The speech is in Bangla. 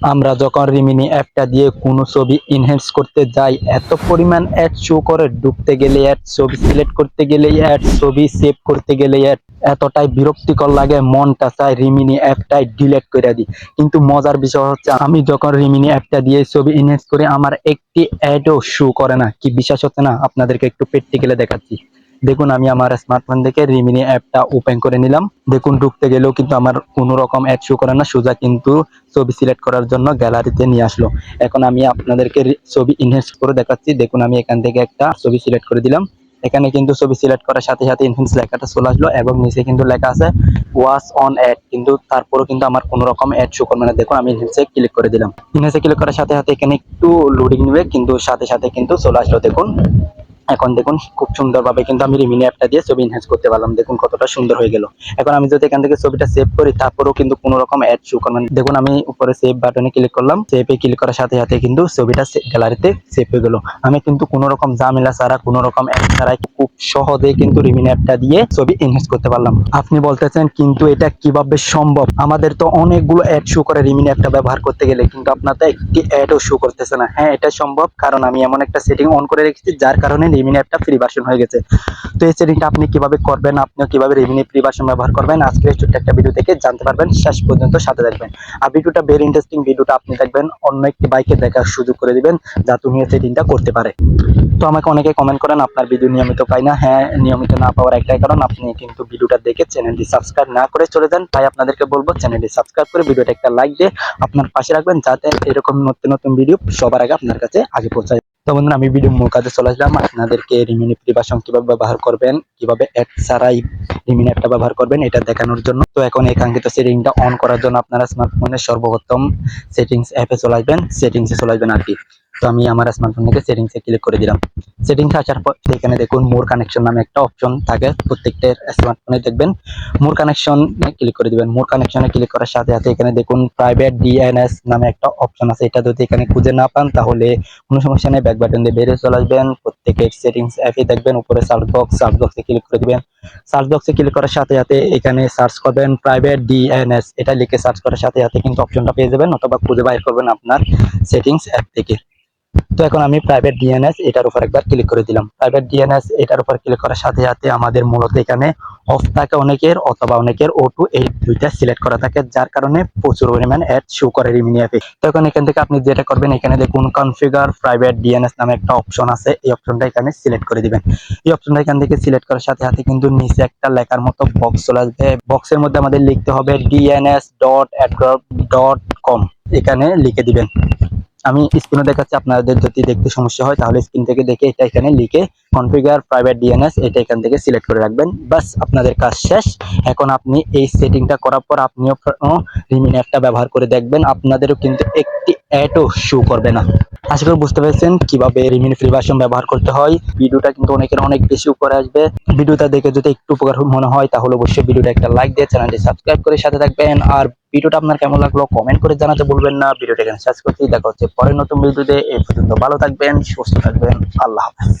আমরা যখন রিমিনি অ্যাপটা দিয়ে কোনো ছবি ইনহ্যান্স করতে যাই, এত পরিমাণ অ্যাড শো করে ঢুকতে গেলে অ্যাড ছবি সিলেক্ট করতে গেলে অ্যাড ছবি সেভ করতে গেলে অ্যাড এতটাই বিরক্তিকর লাগে, মনটা চায় রিমিনি অ্যাপটাই ডিলেট করে দিই। কিন্তু মজার বিষয় হচ্ছে, আমি যখন রিমিনি অ্যাপটা দিয়ে ছবি ইনহ্যান্স করি, আমার একটি অ্যাডও শো করে না। কি বিশ্বাস হচ্ছে না? আপনাদেরকে একটু প্র্যাকটিক্যালে দেখাচ্ছি। দেখুন, আমি আমার স্মার্টফোন থেকে রিমিনি অ্যাপটা ওপেন করে নিলাম। দেখুন, ঢুকতে গেলেও কিন্তু আমার কোনো রকম অ্যাড শো করে না। সোজা কিন্তু ছবি সিলেক্ট করার জন্য গ্যালারিতে নিয়ে আসলো। এখন আমি আপনাদেরকে ছবি ইনহেন্স করে দেখাচ্ছি। দেখুন, আমি এখান থেকে একটা ছবি সিলেক্ট করে দিলাম। এখানে কিন্তু ছবি সিলেক্ট করার সাথে সাথে ইনহেন্স লেখাটা চলে আসলো এবং নিচে কিন্তু লেখা আছে ওয়াচ অন অ্যাড কিন্তু তারপরেও কিন্তু আমার কোনো রকম অ্যাড শো করবে না। দেখুন, আমি ইনহেন্সে ক্লিক করে দিলাম। ইনহেন্সে ক্লিক করার সাথে সাথে এখানে একটু লোডিং নেবে, কিন্তু সাথে সাথে কিন্তু চলে আসলো। দেখুন এখন দেখুন, খুব সুন্দরভাবে কিন্তু আমি রিমিনি অ্যাপটা দিয়ে ছবি এনহ্যান্স করতে পারলাম। দেখুন কতটা সুন্দর হয়ে গেল। এখন আমি যদি এখান থেকে ছবিটা সেভ করি, তারপরেও কিন্তু কোনো রকম অ্যাড শো করবেন দেখুন, আমি উপরে সেভ বাটনে ক্লিক করলাম। সেভে ক্লিক করার সাথে সাথে কিন্তু ছবিটা গ্যালারিতে সেভ হয়ে গেল। আমি কিন্তু কোনো রকম ঝামেলা ছাড়া, কোনো রকম অ্যাড ছাড়াই খুব সহজে কিন্তু রিমিনি অ্যাপটা দিয়ে ছবি এনহ্যান্স করতে পারলাম। আপনি বলতেছেন, কিন্তু এটা কীভাবে সম্ভব? আমাদের তো অনেকগুলো অ্যাড শো করে রিমিনি অ্যাপটা ব্যবহার করতে গেলে, কিন্তু আপনার তো একটি অ্যাডও শো করতেছে না। হ্যাঁ এটা সম্ভব, কারণ আমি এমন একটা সেটিং অন করে রেখেছি, যার কারণে রিমিনি অ্যাপটা ফ্রি ভার্সন হয়ে গেছে। তো এই সেটিংটা আপনি কীভাবে করবেন, আপনিও কীভাবে রিমিনি ফ্রি ভার্সন ব্যবহার করবেন আজকের ছোট্ট একটা ভিডিও থেকে জানতে পারবেন, শেষ পর্যন্ত সাথে থাকবেন। আর ভিডিওটা ভেরি ইন্টারেস্টিং ভিডিওটা আপনি দেখবেন, অন্য একটি বাইকে দেখার সুযোগ করে দিবেন যাতে উনি এই সেটিংটা করতে পারে। তো আমাকে অনেকে কমেন্ট করেন, আপনার ভিডিও নিয়মিত পাই না। হ্যাঁ নিয়মিত না পাওয়ার একটাই কারণ, আপনি কিন্তু ভিডিওটা দেখে চ্যানেলটি সাবস্ক্রাইব না করে চলে যান। তাই আপনাদেরকে বলব চ্যানেলটি সাবস্ক্রাইব করে ভিডিওটা একটা লাইক দিয়ে আপনার পাশে রাখবেন, যাতে এরকম নতুন নতুন ভিডিও সবার আগে আপনার কাছে আগে পৌঁছায়। তো বন্ধুরা, আমি ভিডিও মূল কাজে চলে আসলাম। আপনাদেরকে রিমিনি প্রিভাষণ কীভাবে ব্যবহার করবেন, কীভাবে অ্যাড ছাড়াই রিমিনি অ্যাপটা ব্যবহার করবেন, এটা দেখানোর জন্য। তো এখন এই কাঙ্ক্ষিত সেটিংটা অন করার জন্য আপনারা স্মার্টফোনের সর্বপ্রথম সেটিংস অ্যাপে চলে আসবেন। সেটিংসে চলে আসবেন আর কি। তো আমি আমার স্মার্টফোন থেকে সেটিংসে ক্লিক করে দিলাম। সেটিংস আসার পর এখানে দেখুন মোর কানেকশন নামে একটা অপশন থাকে। প্রত্যেকটা স্মার্টফোনে দেখবেন। মোর কানেকশনে ক্লিক করে দিবেন। মোর কানেকশনে ক্লিক করার সাথে সাথে এখানে দেখুন প্রাইভেট ডিএনএস নামে একটা অপশন আছে। এটা যদি এখানে খুঁজে না পান, তাহলে কোনো সমস্যা নেই। ব্যাক বাটন দিয়ে বেরিয়ে চলে আসবেন। প্রত্যেকের সেটিংস অ্যাপে দেখবেন। উপরে সার্চ বক্স সার্চ বক্সে ক্লিক করে দিবেন। সার্চ বক্সে ক্লিক করার সাথে সাথে এখানে সার্চ করবেন প্রাইভেট ডিএনএস এটা লিখে সার্চ করার সাথে সাথে কিন্তু অপশনটা পেয়ে যাবেন। অথবা খুঁজে বাইর করবেন আপনার সেটিংস অ্যাপ থেকে। তো এখন আমি প্রাইভেট ডিএনএস এটার উপর একবার ক্লিক করে দিলাম। প্রাইভেট ডিএনএস এটার উপর ক্লিক করার সাথে সাথে আমাদের মূলত এখানে অফ থাকে অনেকের অথবা অনেকের ও টু এই দুইটা সিলেক্ট করা থাকে, যার কারণে প্রচুর পরিমাণ অ্যাড শো করে রিমিনি অ্যাপে তো এখন এখান থেকে আপনি যেটা করবেন, এখানে দেখুন কনফিগার প্রাইভেট ডিএনএস নামে একটা অপশন আছে, এই অপশনটা এখানে সিলেক্ট করে দিবেন। এই অপশনটা এখান থেকে সিলেক্ট করার সাথে সাথে কিন্তু নিচে একটা লেখার মতো বক্স চলে আসবে। বক্সের মধ্যে আমাদের লিখতে হবে ডিএনএস ডট ডট কম এখানে লিখে দিবেন। আমি স্ক্রিনে দেখাচ্ছি, আপনাদের যদি দেখতে সমস্যা হয়, তাহলে স্ক্রিন থেকে দেখে এটা এখানে লিখে কনফিগার প্রাইভেট ডিএনএস এটা এখান থেকে সিলেক্ট করে রাখবেন। বাস আপনাদের কাজ শেষ। এখন আপনি এই সেটিংটা করার পর আপনিও রিমিন অ্যাপটা ব্যবহার করে দেখবেন। আপনাদেরও কিন্তু একটি অ্যাডও শো করবে না। আশা করি বুঝতে পেরেছেন কীভাবে রিমিন ফ্রি ভার্সন ব্যবহার করতে হয়। ভিডিওটা কিন্তু অনেকের অনেক বেশি উপরে আসবে। ভিডিওটা দেখে যদি একটু উপকার মনে হয়, তাহলে অবশ্যই ভিডিওটা একটা লাইক দিয়ে চ্যানেলটি সাবস্ক্রাইব করে সাথে থাকবেন। আর ভিডিওটা আপনার কেমন লাগল কমেন্ট করে জানাতে ভুলবেন না। ভিডিওটা এখানে সার্চ করতেই দেখা হচ্ছে পরে নতুন ভিডিওতে এই পর্যন্ত ভালো থাকবেন, সুস্থ থাকবেন। আল্লাহ হাফেজ।